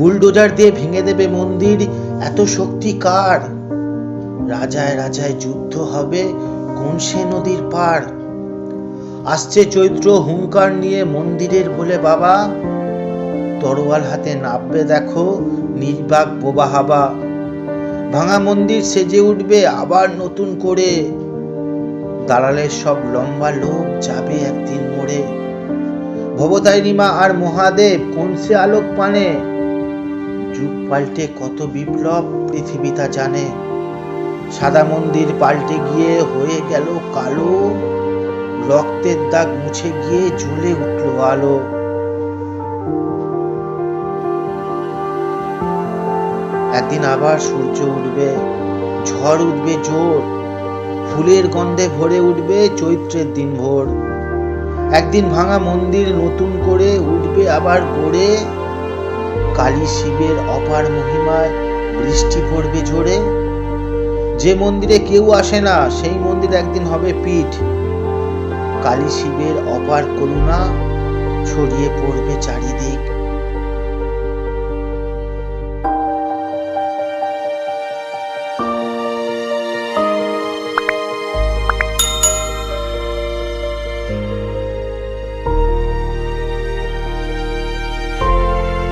Bulldozer দিয়ে ভেঙে দেবে মন্দির, এত শক্তি কার? রাজায় রাজায় যুদ্ধ হবে কোন সে নদীর পার? আসছে চৈত্র হুঙ্কার নিয়ে মন্দিরের বলে, বাবা, তরোয়াল হাতে নাববে দেখো, নির্বাক বোবা হাবা। ভাঙা মন্দির সেজে উঠবে আবার নতুন করে। দালালের সব লম্বা লোক যাবে একদিন মোড়ে ভবতারিণীমা আর মহাদেব কোন সে আলোক পানে যুগ পাল্টে কত বিপ্লব পৃথিবী তা জানে। সাদা মন্দির পাল্টে গিয়ে হয়ে গেল কালো। রক্তের দাগ মুছে গিয়ে জ্বলে উঠল আলো। একদিন আবার সূর্য উঠবে, ঝড় উঠবে জোর, ফুলের গন্ধে ভরে উঠবে চৈত্রের দিন ভোর। একদিন ভাঙা মন্দির নতুন করে উঠবে আবার গড়ে। কালী শিবের অপার মহিমায় বৃষ্টি পড়বে জোরে যে মন্দিরে কেউ আসে না, সেই মন্দির একদিন হবে পীঠ। কালী শিবের অপার করুণা ছড়িয়ে পড়বে চারিদিক।